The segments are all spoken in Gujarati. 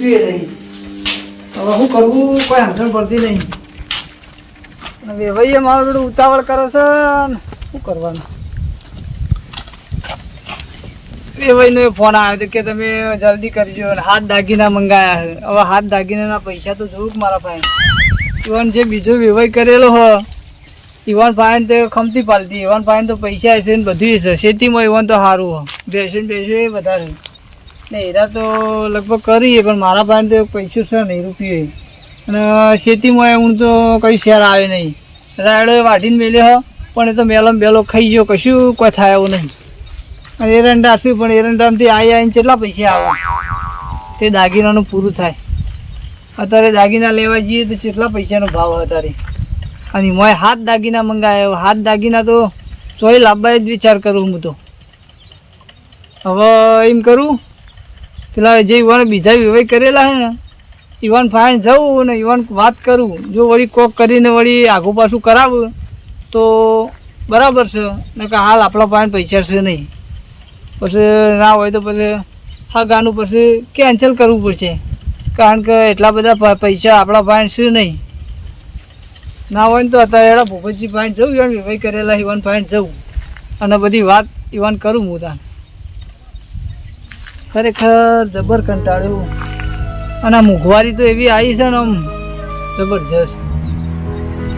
રૂપિયે નહીં. હવે શું કરવું કોઈ સમજણ પડતી નહીં. અને વેવાઈએ મારો બધું ઉતાવળ કરે છે શું કરવાનું? વેવાઈનો ફોન આવ્યો હતો કે તમે જલ્દી કરજો હાથ દાગીના મંગાયા હવે હાથ દાગીનાના પૈસા તો જરૂર મારા પાસે ઇવન જે બીજો વેવાઈ કરેલો હો ઇવન ફાઈન તો ખમતી પાલતી. ઇવન ફાઈન તો પૈસા હશે ને બધું હશે. ખેતીમાં ઇવન તો સારું હો. બેસીને બેસે વધારે. ને એરા તો લગભગ કરીએ પણ મારા પાસે તો પૈસો છે નહીં રૂપિયો. અને ખેતીમાં હું તો કઈ શેર આવે નહીં. રાયડો વાઢીને મેલ્યો હો, પણ એ તો મેલો ને બેલો ખાઈ ગયો, કશું કોઈ થાય એવું નહીં. અને એરંડા શું, પણ એરંડામાંથી આવી આવીને કેટલા પૈસા આવે? તે દાગીનાનું પૂરું થાય. અત્યારે દાગીના લેવા જઈએ તો કેટલા પૈસાનો ભાવ અત્યારે? અને મેં હાથ દાગીના મંગાવ્યો હાથ દાગીના તો ચોય લાવવા જ વિચાર કરું હું તો. હવે એમ કરું પેલા જે યુવાન બીજા વિવાહ કરેલા હે ને, યુવાન ફાઇન જવું ને યુવાન વાત કરું. જો વળી કોક કરીને વળી આઘું પાછું કરાવું, તો બરાબર છે. ને કે હાલ આપણા પાસે પૈસા છે નહીં. પછી ના હોય તો પછી હા ગાનું પછી કેન્સલ કરવું પડશે. કારણ કે એટલા બધા પૈસા આપણા પાસે છે નહીં. ના હોય ને તો અત્યારે એડા ભૂપતજી પાસે જવું, યુવાન વિવાહ કરેલા ઈવન પાસે જવું. અને બધી વાત યુવાન કરું હું ત્યાં ખરેખર જબર કંટાળ્યું. અને આ મોંઘવારી તો એવી આવી છે ને આમ જબરજસ્ત.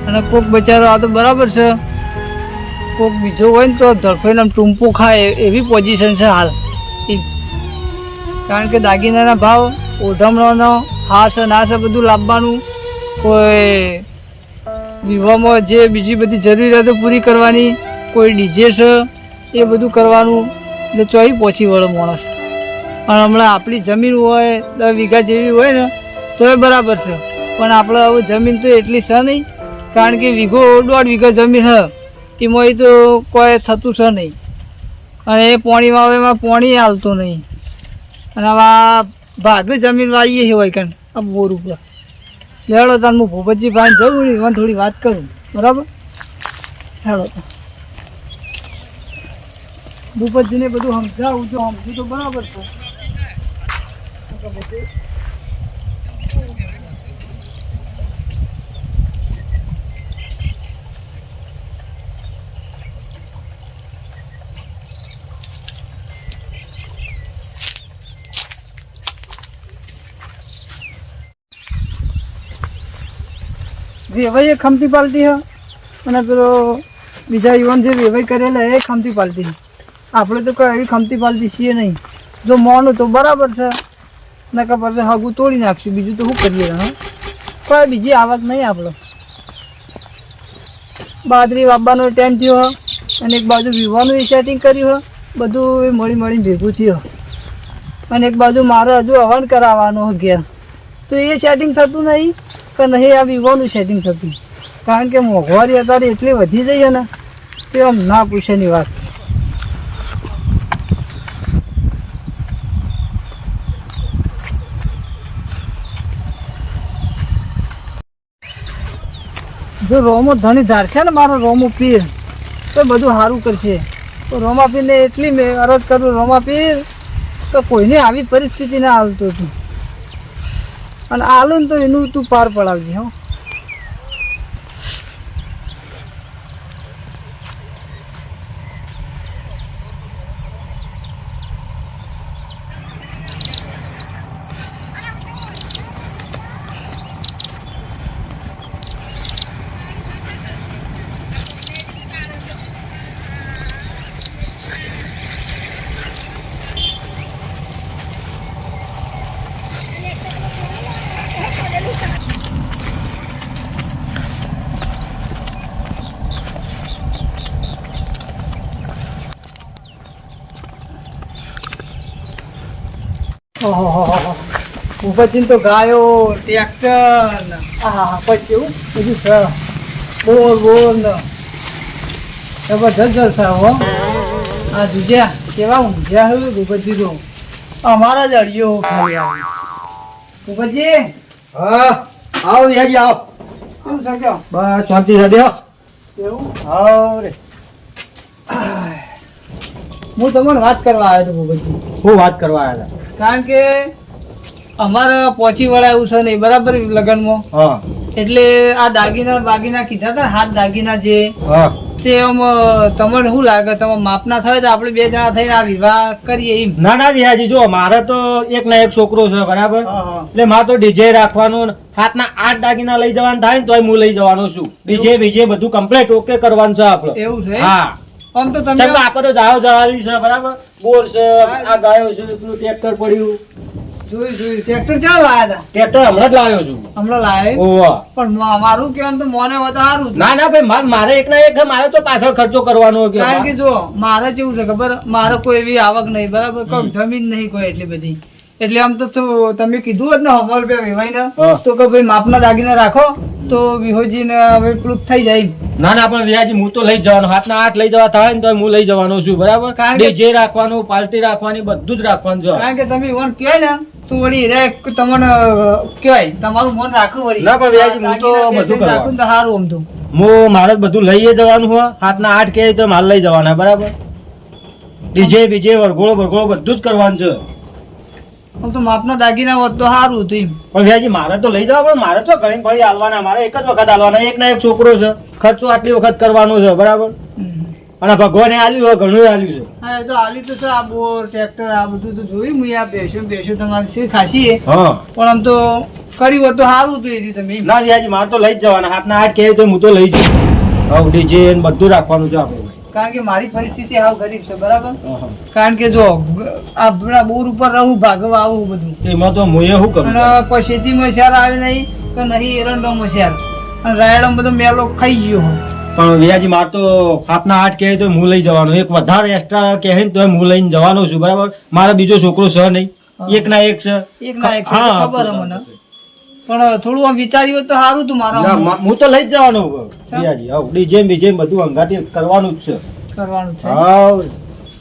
અને કોક બચારો આ તો બરાબર છે. કોક બીજો હોય ને તો ધડફડીને આમ ટૂંપો ખાય એવી પોઝિશન છે હાલ. કારણ કે દાગીનાના ભાવ ઓઢમણોનો, હા છે, ના છે બધું લાવવાનું. કોઈ વિવાહમાં જે બીજી બધી જરૂરિયાતો પૂરી કરવાની, કોઈ ડીજે છે, એ બધું કરવાનું. એટલે ચોઈ પહોંચી વળો માણસ. અને હમણાં આપણી જમીન હોય, દસ વીઘા જેવી હોય ને તો એ બરાબર છે. પણ આપણે હવે જમીન તો એટલી છે નહીં, કારણ કે વીઘો, દોઢ વીઘા જમીન હ. એમાં એ તો કોઈ થતું છે નહીં. અને એ પોણીમાં હવે એમાં પોણી હાલતું નહીં. અને હવે આ ભાગ જમીન વાવીએ હોય કારણ આ બોર ઉપર. લેડો તાર, હું ભૂપતજી ભાઈ જવું ને, એમાં થોડી વાત કરું. બરાબર? હેડો ભૂપતજીને બધું સમજાવું જો સમજું તો બરાબર છે. વેવાઈ એ ખમતી પાલતી હ. અને પેલો બીજા યુવાન જે વેવાઈ કરેલા એ ખમતી પાલતી આપણે તો કઈ ખમતી પાલતી છીએ નહીં. જો મોનું તો બરાબર છે. નકર પછી હાગું તોડી નાખશું. બીજું તો શું કરીએ હા કોઈ બીજી આવક નહીં આપણો. બાદરી વાવવાનો ટાઈમ થયો હો. અને એક બાજુ વિવાનું એ સેટિંગ કર્યું હ. બધું એ મળી મળીને ભેગું થયું અને એક બાજુ મારે હજુ હવન કરાવવાનો હ ઘેર. તો એ સેટિંગ થતું નહીં કે નહીં આ વિવાનું સેટિંગ થતું. કારણ કે મોંઘવારી અત્યારે એટલી વધી જઈ છે ને કે આમ ના પૂછેની વાત. જો રોમો ધણી ધારશે ને, મારો રોમો પીર. તો બધું સારું કરશે. તો રોમા પીરને એટલી મેં અરજ કરું, રોમા પીર, તો કોઈને આવી પરિસ્થિતિ ના હાલતું હતું. અને આલું તો એનું તું પાર પડાવજે, હો ઓહો ઉપરથી તો ગાયો ટ્રેક્ટર. હા પછી એવું? બધું છે બોર બોર ને. જબરજસ્ત જલસા હો. આ જુજ્યા કેવા ઊંઘ્યા હું ભૂપતજી તો? અમારા જ અડિયો ખાલી આવે. ભૂપતજી? હા આવો યાજી આવો. શું શક્યો બસ શાંતિ સાડી એવું? હા રે. હું તમને વાત કરવા આવ્યો હતો ભૂપતજી. હું વાત કરવા આવ્યા હતા? કારણ કે અમારે પહોંચી વળાય એવું છે ને બરાબર લગ્નમાં. એટલે આ દાગીના બાગીના કીધા હતા હાથ દાગીના જે તે તમને શું લાગે? તમે માપના થાય તો આપણે બે જણા થઈને આ વિવાહ કરીએ એમ. ના ના વિહાજી જો મારે તો એક ના એક છોકરો છે બરાબર. એટલે મારે તો ડીજે રાખવાનું હાથના આઠ દાગીના લઈ જવાનું થાય ને તોય હું લઈ જવાનો છું. ડીજે બીજે બધું કમ્પ્લીટ ઓકે કરવાનું છે આપણે. એવું છે હા. આમ તો તમે આપણે તો જાઓ જવાની છે બરાબર? બોર છે આ ગાયો છે પેલું ટ્રેક્ટર પડ્યું. જોયું જોયું. ટ્રેક્ટર ચાલો લાયા હતા. ટ્રેક્ટર હમણાં જ લાવ્યો છું. હમણાં લાવે ઓવા પણ મારું કહેવાનું તો મોને સારું ના ના ભાઈ મારે એક ના એક મારે તો પાછળ ખર્ચો કરવાનો કે કારણ કે જો મારે કેવું છે ખબર? મારે કોઈ એવી આવક નહીં બરાબર? જમીન નહીં કોઈ એટલી બધી. એટલે આમ તો તમે કીધું હોત ને અમર રૂપિયા વિવાઈને તો કે ભાઈ માપના દાગીને રાખો તો વિહોજીને હવે પ્રૂફ થઈ જાય ના ના પણ વ્યાજી હું તો લઈ જવાનો હાથના આઠ લઈ જવા થાય ને તો હું લઈ જવાનો છું બરાબર? કારણ કે- જે રાખવાનું પાર્ટી રાખવાની બધું જ રાખવાનું છે. કારણ કે તમે કહેવાય ને તો વળી રે તમને કહેવાય તમારું મન રાખવું વળી. ના, પણ વ્યાજી હું તો બધું કરવા. રાખું તો સારું આમ તો. હું મારે બધું લઈ જવાનું હોય હાથના આઠ કહે તો માલ લઈ જવાના બરાબર? ડીજે બીજે વરઘોળો વરઘોળો બધું જ કરવાનું છે. તો માપના દાગીના હોત તો સારું હતું પણ વ્યાજી મારે તો લઈ જવા પણ મારે તો ઘણી ફળી હાલવાના મારે એક જ વખત હાલવાના એક ના એક છોકરો છે. ખર્ચો આટલી વખત કરવાનો છે બરાબર. અને ભગવાને આલ્યું હોય ઘણું આલ્યું છે. હા એ તો આલી તો આ બોર ટ્રેક્ટર આ બધું તો જોયું. હું આ બેસ્યું બેસ્યું તમારી શી ખાસી પણ આમ તો કર્યું હોત તો સારું હતું એથી તમે. ના વ્યાજ મારે તો લઈ જ જવાના. હાથના આઠ કહે તો હું તો લઈ જઉં હવે ડીજે ને બધું રાખવાનું છે આપણે. કારણ કે મારી પરિસ્થિતિ હાવ ગરીબ છે બરાબર? કારણ કે જો આપણા બોર ઉપર રહું ભાગવા આવું બધું. એમાં તો હું એ શું કરું? અને કોઈ ખેતીમાં શેર આવે નહીં કે નહીં એરંડોમાં શેર. અને રાયડો બધો મેલો ખાઈ ગયો હોય. પણ વ્યાજી મારે તો હાથના આઠ કહે તો હું લઈ જવાનો. એક વધારે એક્સ્ટ્રા કહે ને તો હું લઈને જવાનો છું બરાબર? મારે બીજો છોકરો છે નહીં. એક ના એક છે. એક ના એક તો ખબર મને પણ થોડું આમ વિચાર્યું તો સારું તું મારા હું તો લઈ જ જવાનો વ્યાજી હા ડીજે બીજે બધું અંગાથી કરવાનું જ છે. કરવાનું છે. હા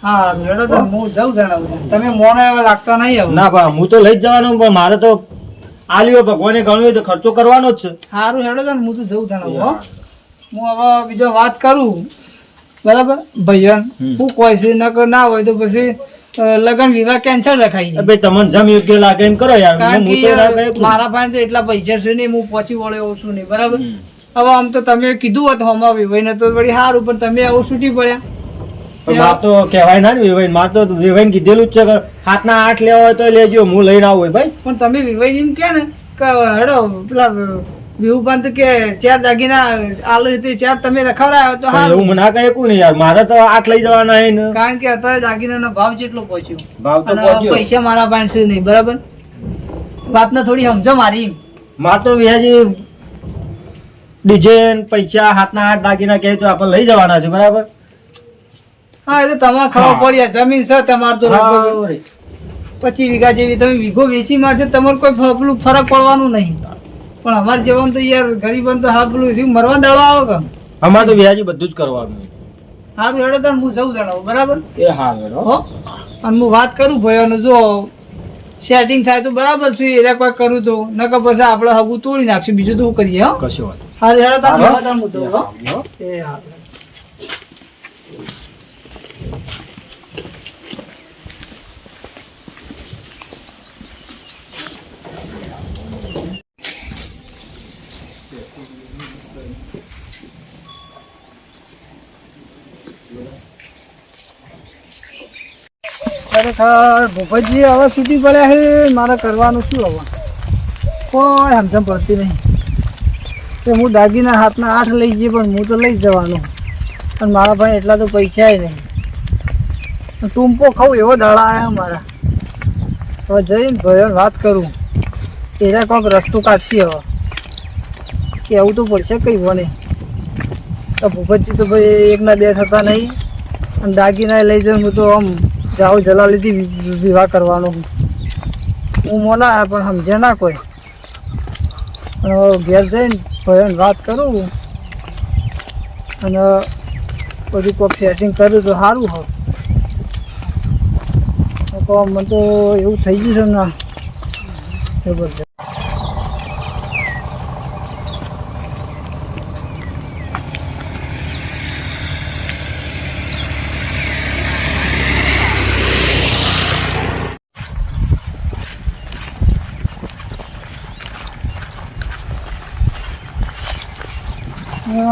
હા રેડો તો હું જઉં જણાવું તમે મોને લાગતા નહીં ના બા હું તો લઈ જ જવાનો પણ મારે તો આલ્યો ભગવાને ગણ્યું તો ખર્ચો કરવાનો જ છે. સારું હેડો તો હું તો જઉં જણાવું હો. હું હવે બીજો વાત કરું. બરાબર? ભૈયન હું કોઈ છે નકર ના હોય તો પછી લગન વિવાહ કેન્સલ રખાઈ એ ભાઈ તમને જમ યોગ્ય લાગે એમ કરો યાર. મારા પાસે તો એટલા પૈસા છે નહીં હું પહોંચી વળ્યો છું નહીં બરાબર? હવે આમ તો તમે કીધું હોત હમા વિવાહ તો વળી સારું પણ તમે આવું છૂટી પડ્યા. માર તો કહેવાય ના ને માર તો વિવાઈને કીધેલું જ છે હાથના આઠ લેવા હોય તો લેજો હું લઈને આવું ભાઈ. પણ તમે વિવાહ એમ કે ને કે હેડો પેલા વિહુપાન બંધ કે ચાર દાગીના આલો હતી ચાર તમે રખવડાયો તો હા એવું મને કહે કોઈ નહીં યાર. મારે તો આઠ લઈ જવાના હે ને. કારણ કે અત્યારે દાગીનાનો ભાવ કેટલો પહોંચ્યો. ભાવ તો પહોંચ્યો. પૈસા મારા પાસે નહીં બરાબર? વાતને થોડી સમજો મારી માર તો વ્યાજી ડિઝાઇન પૈસા હાથના હાથ દાગીના કહે તો આપણે લઈ જવાના છે બરાબર? હા એ તો તમારે ખબર. પડી. જમીન છે તમારે તો લગભગ. પચીસ વીઘા જેવી તમે વીઘો વેચી મારશો તમારે કોઈ ફરક પડવાનું નહીં. પણ અમારે જેવાનું તો યાર ગરીબન તો હા પેલું રહ્યું મરવા દાડો આવે કે? અમારે તો વ્યાજી બધું જ કરવાનું. સારું હેડો તને હું જવું જણાવું બરાબર? એ હા હેડો. હો? અને હું વાત કરું ભાઈઓને જો સેટિંગ થાય તો બરાબર છે એટલે કોઈ કરું તો. નકર પછી આપણે હગું તોડી નાખશું બીજું તો શું કરીએ હા? કશું વાત સારું હેડો તાણ હું હો. હો. એ હા ખરેખર ભૂપતજી હવે સુધી પડ્યા છે મારે કરવાનું શું હવે? કોઈ સમજણ પડતી નહીં. કે હું દાગીના હાથના આઠ લઈ જઈએ પણ હું તો લઈ જવાનું. પણ મારા ભાઈ એટલા તો પૈસા નહીં. ટૂંપો ખાઉં એવો દાડા આવ્યા મારા. હવે જઈને ભાઈઓને વાત કરું. એના કોઈક રસ્તો કાઢશે હવે. કે આવું તો પડશે કંઈ વને તો ભૂપતજી તો ભાઈ એકના બે થતા નહીં. અને દાગીના લઈ જઈને હું તો આમ જાઉં જલાલીથી વિવાહ કરવાનો. હું હું મોના પણ સમજે ના કોઈ. પણ ઘેર જઈને ભાઈને વાત કરું. અને બધું કોઈક સેટિંગ કર્યું તો સારું હોય મને તો એવું થઈ ગયું છે ને જબરજસ્ત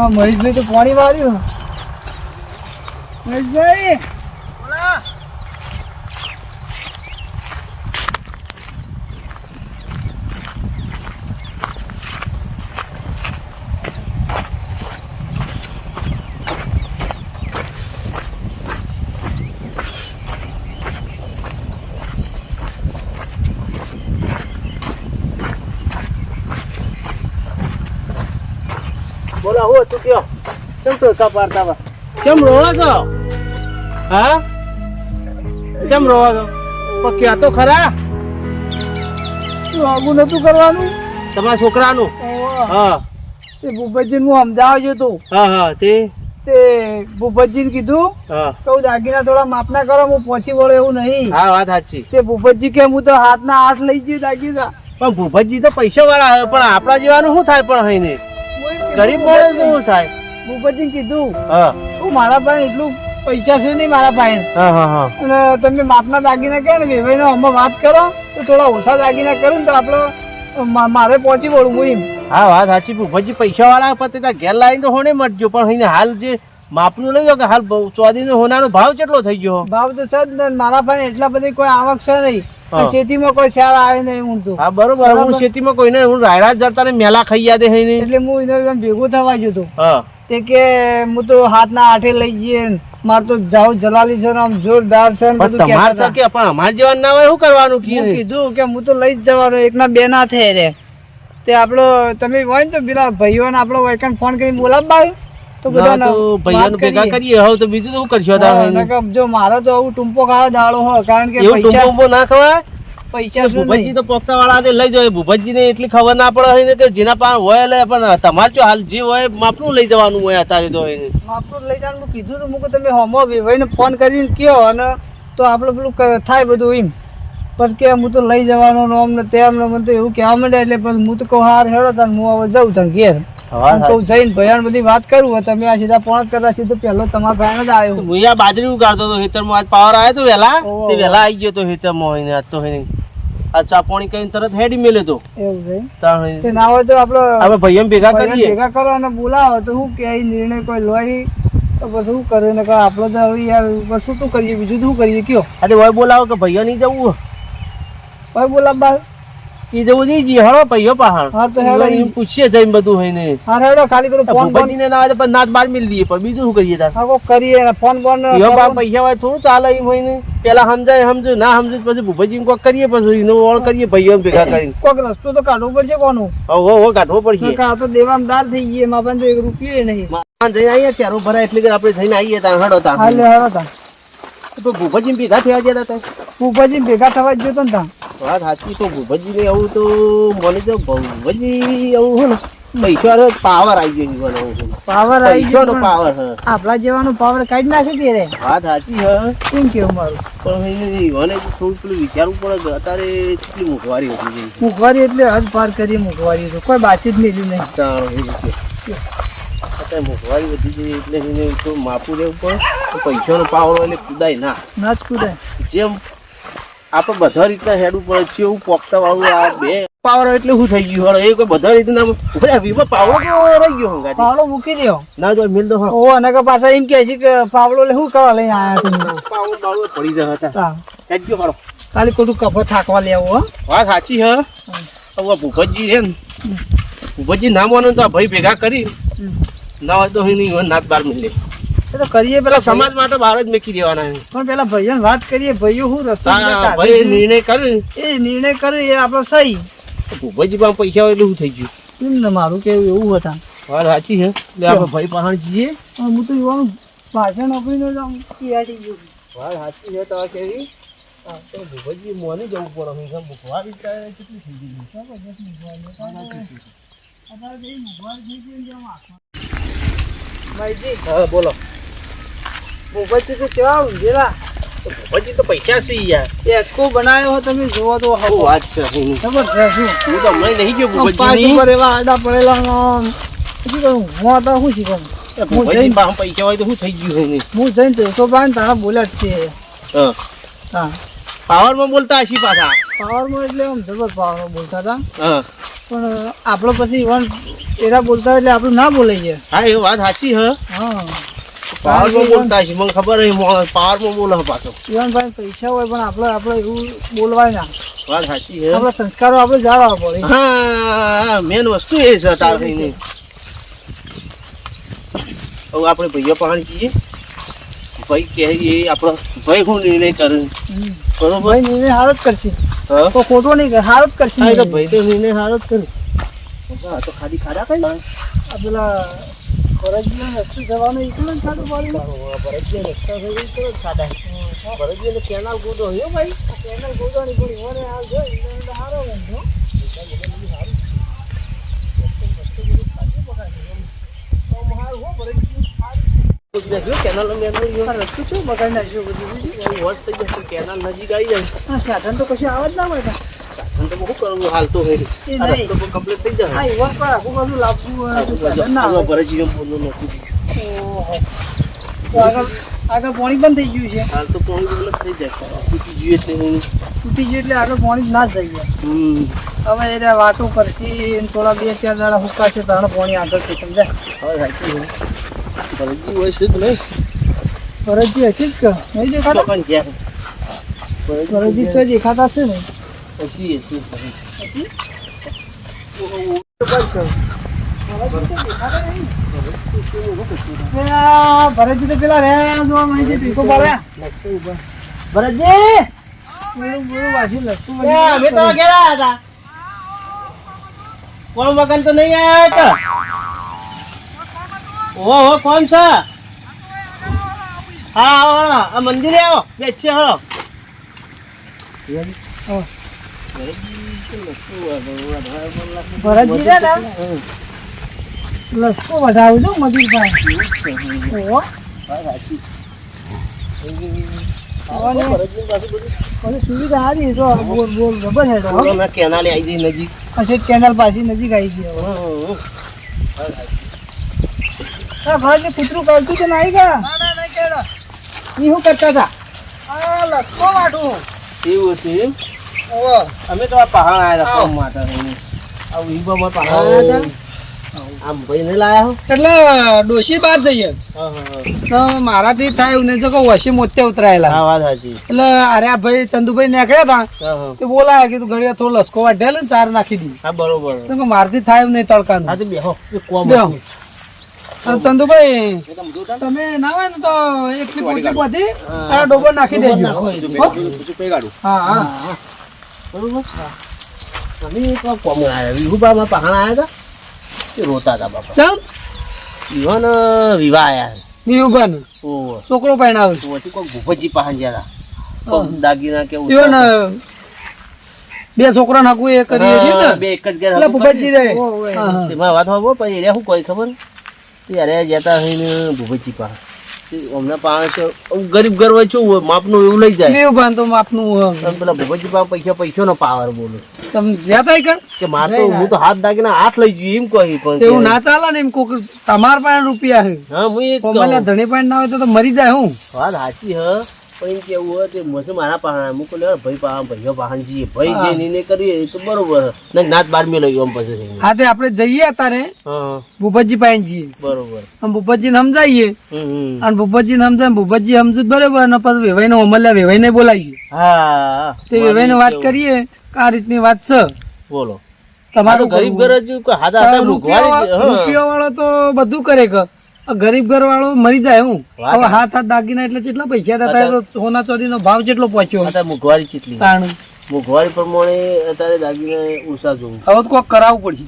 મહેશભાઈ તો પાણી માર્યું મહેશભાઈ બોલો હું તું કયો ટોકા પાડતા કેમ રોવા છો? હા? કેમ રોવા છો? પણ ક્યાં તો ખરા આગું નતું કરવાનું? તમારા છોકરાનું? હા. તે ભૂપતજી હું અમદાવાદ તો. હા હા તે? તે ભૂપતજી કીધું હા. કહું દાગીના થોડા માપના કરો હું પહોંચી વળો એવું નહીં. હા વાત સાચી. તે ભૂપતજી કે હું તો હાથના હાથ લઈ જઈ દાગીના. પણ ભૂપતજી તો પૈસા વાળા પણ આપણા જેવાનું શું થાય પણ હઈ ને ગરીબ માણસ શું થાય? ભૂપતજીને કીધું. હા. હું મારા પાસે એટલું પૈસા છે નહીં મારા પાસે અને તમે માપના દાગીના કહે ને ભાઈ અમે વાત કરો તો થોડા ઓછા દાગીના કરું ને તો આપણે મારે પહોંચી વળવું એમ. હા વાત સાચી ભૂપતજી પૈસા વાળા પતે ત્યાં ઘેર લાવીને તો હોને મટજો પણ અહીં હાલ જે માપનું જાઓ કે હાલ ચોદીનો હોનાનો ભાવ કેટલો થઈ ગયો? ભાવ તો સદ ને મારા પાસે એટલા બધી કોઈ આવક છે નહીં. ખેતીમાં કોઈ શેર આવે નહીં હું તો. હા બરોબર હું ખેતીમાં કોઈને હું રાયડા જતા ને મેલા ખાઈ યાદે નહીં એટલે હું એને ભેગું થવા ગયો હતો. તે કે હું તો હાથના આઠે લઈ જઈએ માર તો જાવ જલાલી છે આમ જોરદાર છે બધું તમારે કહેતા તો કે પણ અમારે જેવા ના હોય શું કરવાનું. કીધું કે હું તો લઈ જ જવાનો એકના બે ના થાય રે. તે આપણો તમે હોય ને તો પેલા ભાઈઓને આપણો વૈકન ફોન કરીને બોલાવવા તો બધા ના તો ભાઈઓને ભેગા કરીએ. હવે તો બીજું તો શું કરશો તારે? જો મારે તો આવું ટૂંપો ખાવા દાડો હોય કારણ કે એવું ટૂંપો ના ખવાય? પૈસા ભૂપતજી તો પોખતા વાળા લઈ જાય ભૂપતજી ને એટલી ખબર ના પડે હોય કે જેના પાસે હોય લે પણ તમારે જો હાલ જે હોય માપનું લઈ જવાનું હોય અત્યારે તો માપનું લઈ જવાનું કીધું તો મુકો તમે હોમો ભાઈને ફોન કરીને કયો અને તો આપણે પેલું થાય બધું એમ. પણ કે હું તો લઈ જવાનો ને આમ ને તેમ ને મને તો એવું કહેવા માંડે એટલે પણ હું તો કહું હાર હેડો તાર હું હવે જાઉં તને ઘેર. કહું જઈને ભયાન બધી વાત કરું તમે આ સીધા પોણ કરતા સીધો પહેલો તમારા ભાઈ જ આવ્યો. હું બાજરી ઉગાડતો હતો ખેતરમાં આજ પાવર આવ્યો તો વહેલા. તે વહેલા આવી ગયો તો ખેતરમાં હોય આજ તો હોય આ ચા પાણી કરીને તરત હેડી મેલ્યો તો. એવું છે તાણ હોય. તે ના હોય તો આપણે હવે ભાઈઓ ભેગા કરીએ. ભેગા કરો અને બોલાવો. તો શું કે નિર્ણય કોઈ લોય તો પછી શું કરે ને આપણે તો હવે યાર શું કરીએ? બીજું શું કરીએ? કયો? આજે હોય બોલાવો કે ભાઈઓ નહીં જવું? ભાઈ બોલાવવા એ જવું નહીં જઈએ હળો ભાઈઓ પહાણ. હા તો હેડો એમ પૂછીએ જઈને બધું હોય ને હા હેડો ખાલી પેલું ફોન ફોન ભૂપતજીને ના આવે તો પછી બાર મિલ દઈએ પણ બીજું શું કરીએ તાર? હા કરીએ ને ફોન બોન એવા બા પૈસા હોય થોડું ચાલે એમ હોય ને પેલા સમજાય સમજો ના સમજે પછી ભૂપતજી કોક કરીએ પછી એનો ઓળ કરીએ ભાઈઓ ભેગા કરીને. કોક રસ્તો તો કાઢવો પડશે કોનો? હો હો હો કાઢવો પડશે. આ તો થઈ ગયે એમાં પણ જો એક રૂપિયો નહીં. માં જઈને આવીએ ભરાય એટલે કે આપણે જઈને આવીએ ત્યાં હડો ત્યાં હાલે હળો તા તો ભૂપતજી ભેગા થયા જતા ઉપરથી ભેગા થવા જ જોતો ને તા. વાત સાચી તો ભૂપતજી ને આવું તો મને તો ભૂપતજી આવું હોય ને પૈસા પાવર આવી ગયો પાવર આવી ગયો પાવર હે. આપણા જેવાનો પાવર કાઢી નાખે કે રે વાત સાચી હ. કેમ કેવું મારું પણ મને થોડું પેલું વિચારવું પડે અત્યારે કેટલી મોંઘવારી હતી ગઈ મુખવારી એટલે હદ પાર કરી મુખવારી તો. કોઈ બાતચીત જ નહીં. રીતે. અત્યારે મોંઘવારી વધી ગઈ એટલે એને તો માપું રહેવું પડે. પૈસાનો પાવર એટલે કુદાય ના. ના જ કુદાય. જેમ આપણે બધા રીતના હેડું પડે છે એવું પોખતા વાળું આ બે પાવર એટલે શું થઈ ગયું. હવે એ કોઈ બધા રીતના ઉભરે વીમો પાવડો કેવો રહી ગયો હંગાથી. પાવડો મૂકી દો ના તો મિલ દો હા. ઓ અને કે પાછા એમ કહે છે કે પાવડો લે શું કરવા લઈને આયા તમે પાવડો બાવર પડી જતા હતા. હેડ ગયો પાડો ખાલી ખોટું કફો થાકવા લેવો હો. વાત સાચી હે. હવે ભૂપતજી રે ને. ભૂપતજી નામ માનો તો આ ભાઈ ભેગા કરી. ના હોય તો નહીં નાત બાર મિલે એ તો કરીએ પેલા સમાજ માટે બહાર જ મેકી દેવાના છે. પણ પેલા ભાઈઓ વાત કરીએ ભાઈઓ શું રસ્તો ભાઈ નિર્ણય કરે એ નિર્ણય કરે એ આપણો સહી. ભૂપતજી પાસે પૈસા હોય એટલે થઈ ગયું? એમ ને મારું કેવું એવું હતા. વાત સાચી છે. એટલે આપણે ભાઈ પાસે જઈએ પણ હું તો યુવાનું ભાષણ નોકરી નો જાઉં તિયારી ગયું. વાત સાચી છે તમારે કેવી? હા, તો ભૂપતજી મોની જવું પડે. હું કેમ ભૂખવાડી કેટલી થઈ ગઈ? ભાઈજી હા બોલો. મોબાઈલ તો કેવા ઊંઘેલા ભૂપતજી તો પૈસા છે યાર. એચકો બનાવ્યો તમે જોવો તો હવે વાત છે ખબર છે. હું તો મને નહીં ગયો પાંચ પર એવા આડા પડેલા. શું કરું હું તો શું છે હું જઈને પાસે પૈસા હોય તો શું થઈ ગયું એને? હું જઈને તો તો બાન તારા બોલ્યા જ છે. હા. હા. પાવરમાં બોલતા હશી પાછા? પાવરમાં એટલે આમ જબર પાવર બોલતા હતા. પણ આપણો પછી ઇવન એરા બોલતા એટલે આપણું ના બોલાઈએ હા એ વાત સાચી હ. હા. પાવરમાં બોલતા છે મને ખબર હે પાવરમાં બોલે પાછો. પૈસા હોય પણ આપણે આપણે એવું બોલવાય ના. વાત સાચી હે આપણા સંસ્કારો આપણે જાળવવા પડે. હા મેન વસ્તુ એ છે હવે આપણે ભાઈઓ પાણી જઈએ ભાઈ કહે એ આપણો ભાઈ હું નિર્ણય કરે. બરોબર? ભાઈ નિર્ણય હારો જ કરશે. હા? તો ખોટો નહીં કરે હારો જ કરશે. ભાઈ તો નિર્ણય હારત જ કરે. તો ખાલી ખાડા કઈ પેલા ફરજિયાત રસ્તે જવાનું ઈ જ સારું પડે? ભરતજી રસ્તા થઈ ગઈ તો ખાડા. ભરતજી કેનાલ ગોદો હયો ભાઈ? કેનાલ ગોદવાની પણ ઈવોને હાલ જો, તો હારો બધું કેનાલ નજીક આવી જાય. સાધન તો કશું આવે જ ના હોય કાં. સાધન તો બહુ કરવું હાલ તો નહીં. રસ્તો પણ થઈ જાય. પર આખું બધું લાવવું ના. ભરતજી બોલવું નથી. આગળ આગળ પાણી બંધ થઈ ગયું છે? હાલ તો પોણી ડેવલપ થઈ જાય. તૂટી ગયું છે તૂટી ગયું એટલે આગળ પાણી જ ના થઈ હમ. હવે એને વાટું કરશી થોડા બે ચાર દાડા હુકાશે તાણે પાણી આગળ છે સમજાય? હવે સાચી છે ભરતજી હોય છે જ નહીં? ફરજી હશે જ કે? નહીં દેખાતા? પણ ક્યાં ફરજી છે દેખાતા છે ને? પછી એ છે આ ભરતજી તો પેલા રે જોવા મળી છે પીકો પાડ્યા ભરતજી અમે તો કોણ મકાન તો નહીં આવ્યા કોણ છે હા મંદિરે આવો, બેસે હળો લસકો વધાવું છું મજૂર પાસે ઓહો પછી સુવિધા સારી તો બોલ બોલ જબર છે તો આવી ગઈ નજીક. પછી કેનાલ પાછી નજીક આવી ગઈ. આ કૂતરું કરતું કે નહીં ગયા ઈ શું કરતા હતા? આ લસકો વાટું એવું હતું અમે તો આ પહાડ આયા હતા કોમ માટે આ આ વીબામાં પહાડ આયા આયા હતા. આમ ભાઈને લાયા હો? એટલે ડોશી બહાર જઈએ હા, હા, તો મારાથી થાય એવું નહીં તો કહું વસી મોતે ઉતરાયેલા. હા વાત સાચી. એટલે અરે આ ભાઈ ચંદુભાઈ નીકળ્યા હતા તે બોલાયા કીધું ઘડિયા થોડો લસકો વાઢેલ ને ચાર નાખી દી. હા બરોબર. તો કે મારથી થાય એવું નહીં તડકા હા તો બેહો. એ કોમ બેહો. ચંદુભાઈ તમે ના હોય ને તો એકલી પોટલી બધી આ ડોબર નાખી દેજો. હા હા. બરોબર અમે કોમ વિહુબામાં હતા રોતા હતા બાપા ચમ ઈવન વિવાહ આયા નિયુબન ઓહો છોકરો પહેણાવે પછી કોઈ ભૂપતજી ગયા હતા. દાગીના કે એવો બે છોકરા નાખવું એ કરીએ ને? બે એક જ ઘેર એટલે ભૂપતજી. રે ખબર? હા, હા. તેમાં વાત હોવો પછી શું કોઈ ખબર? ત્યારે જતા ને ભૂપતજી પાસે. પાસે ગરીબ ઘર હોય શું હોય માપનું એવું લઈ જાય. નિયુબન તો માપનું. પેલા ભગવતજી પાસે પૈસા પૈસા નો પાવર બોલો. તમે થાય કણ કે? મારે તો હું તો હાથ દાગીના હાથ લઈ જઈએ એમ કહી પણ એવું ના ચાલે ને એમ કોક તમાર પાસે રૂપિયા હે હા હું એ ધણી પાસે ના હોય તો તો મરી જાય હું. વાત સાચી હ. પણ કેવું હોય તે મસે મારા પાસે અમુક લે ભાઈ પાસે ભાઈઓ જઈએ. ભાઈ જે નીને કરીએ તો બરોબર. ને નાત બાર મેં લઈ આમ પછી હા તે આપણે જઈએ તારે હા. ભૂપતજી જઈએ. બરોબર. આમ ભૂપતજીને સમજાવીએ. હમ હમ. અને ભૂપતજીને સમજાય ભૂપતજી સમજુ બરાબર અને પછી વેવાઈને અમલ્યા વેવાઈને બોલાવીએ. હા. તે વેવાઈને વાત કરીએ કે આ રીતની વાત છે. બોલો. તમારું ગરીબ ઘર જ કોઈ હાથા. રૂપિયા વાળો તો બધું કરે કે. ગરીબ ઘર વાળો મરી જાય હું. હવે હાથ હાથ દાગીના એટલે કેટલા પૈસા થતા સોના ચોરી નો ભાવ કેટલો પહોંચ્યો. અત્યારે મોંઘવારી કેટલી મોંઘવારી પ્રમાણે અત્યારે દાગીના ઓછા જોવું હવે તો કોક કરાવવું પડશે.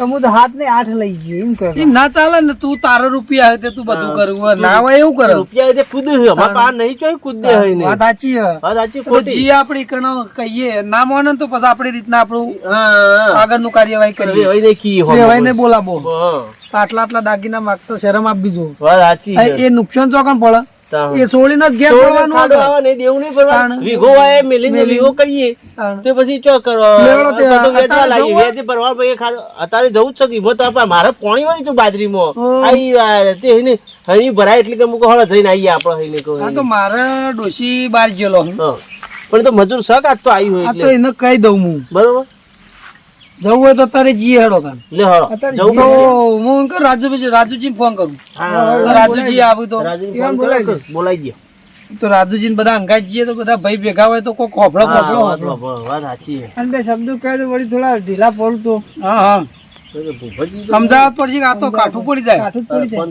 હું તો હાથ ને આઠ લઈ ગયો એમ કહે. એમ ના ચાલે ને તું તારા રૂપિયા હોય તે તું બધું કરવું ના હોય એવું કરે. રૂપિયા અમારા પાસે નહીં ચોય દે હોય ને. વાત સાચી છે. વાત સાચી ખોટી. જી આપણી કણો કહીએ ના માને ને તો પછી આપણી રીતના આપણું. આગળનું કાર્યવાહી કરીએ. હોય ને કી બોલાવો. આટલા આટલા દાગીના માગતો શરમ આપી જો. એ નુકસાન ચોકન પડે એ સોળી ના ઘેર પડવાનું. આવે દેવું નહીં પડવાનું. વીઘો કરીએ તો પછી ચો કરો? અત્યારે જવું ભરવા પછી અત્યારે જવું જ છે ઈમો તો આપા મારે પોણી હોય તું બાજરીમાં. તે હઈને હણી ભરાય એટલે કે મુકો હળો જઈને આવીએ આપણે હઈને કહું તો મારે ડોશી બાર ગયેલો પણ તો મજૂર શક આજ તો આવી હોય તો એને કહી દઉં હું. બરોબર? જવું હોય તો તારે જીએ હેડો તને. લે હેડો. અત્યારે જવું તો હું એમ રાજુભાઈ રાજુજી ફોન કરું. રાજુજી આવું તો. કરો, બોલાઈ ગયો તો રાજુજી બધા અંગાત જઈએ તો બધા ભાઈ ભેગા હોય તો કોઈ કોફળો કોફળો વાત સાચી અને બે શબ્દો કહે તો વળી થોડા ઢીલા પડતો હા હા. અમદાવાદ પડશે આ તો કાઠું પડી જાય. કાઠું પડી જાય.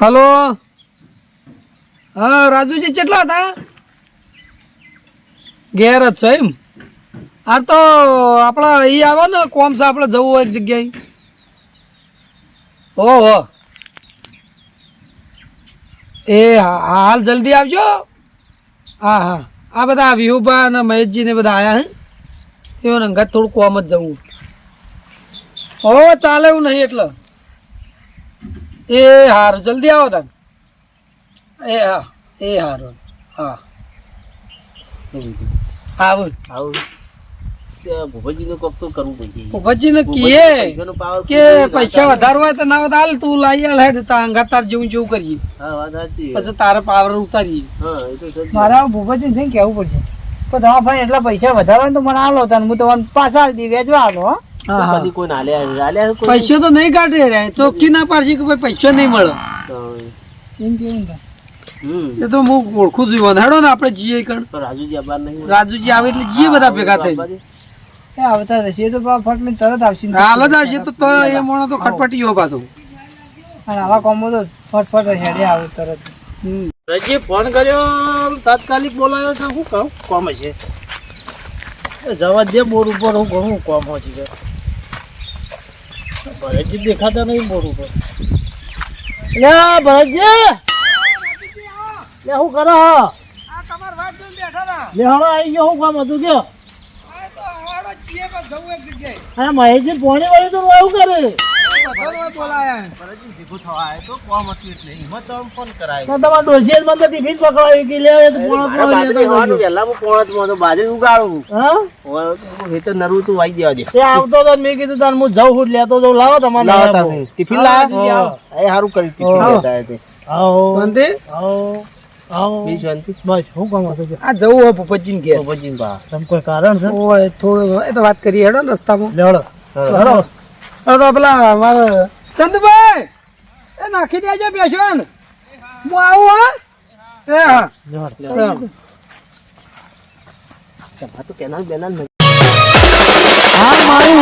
હલો? હા રાજુજી કેટલા હતા? ઘેર જ છો એમ? આ તો આપણા અહીં આવે ને, કોમ છે આપણે જવું હોય એક જગ્યાએ. ઓહો. એ હાલ જલ્દી આવજો. હા હા. આ બધા વિહુભા અને મહેશજી ને બધા આવ્યા હે. એવો અંગાત થોડું કોમ જ જવું. હો ચાલે એવું નહીં એટલે. એ હારું, જલ્દી આવો તમે એ, હા. એ હારું. હા. આવું. આવું. ભૂપતજીને કોક તો કરવું પડશે. ભૂપતજીને કીએ કે પૈસા વધારવા તો ના હાલ તું લાઈ હાલ હેડ તાર તાર જેવું જેવું કરીએ. હા, વાત સાચી પછી તારે પાવર ઉતારીએ. હા, એ તો મારા ભૂપતજી થઈને કહેવું પડશે? તો તમારા ભાઈ એટલા પૈસા વધારે તો મને આલો તને હું તમને પાછા આલી વેચવા પૈસો તો નહીં કાઢે રે ચોખ્ખી ના પાડશે કે ભાઈ પૈસો નહીં મળે. એમ કેવું એ તો હું ઓળખું છું હેડો ને આપણે જીએ કણ. રાજુજી આ બાર નહીં રાજુજી આવે એટલે જીએ બધા ભેગા થઈ એ આવતા રહેશે તો ફટલી તરત આવશે હાલ જ આવશે તો તો એ મોણો તો ખટપટીયો પાછો. અને આવા કોમો તો ફટફટ હેડે આવે તરત. રજી ફોન કર્યો તાત્કાલિક બોલાયો છે શું કહું? કોમ છે જવા દે બોર ઉપર હું ઘણું કોમ છે કે ભરતજી દેખાતા નહીં બોર ઉપર. લે ભરતજી લે શું કરો હો? લે હણો આવી ગયો હું કામ હતું કે હા મહેશજી પોણી વાળી તો એવું કરે. ટિફિન પકડાવી કે લે એ તો પોણો પોણો લેતો આવજો. હા? તે આવતો તો મેં કીધું તાર હું જઉં છું લેતો જઉં. લાવો સારું કર્યું બસ શું કામ આ જવું હોય પોપટજી ને ઘેર પોપટજી એ તો વાત કરીએ હેડો રસ્તામાં. લેડો હેડો. હવે ચંદભાઈ એ નાખી દેજો બેસો હું આવું હા? એ હા. તો કેનાલ બેનાલ હા મારું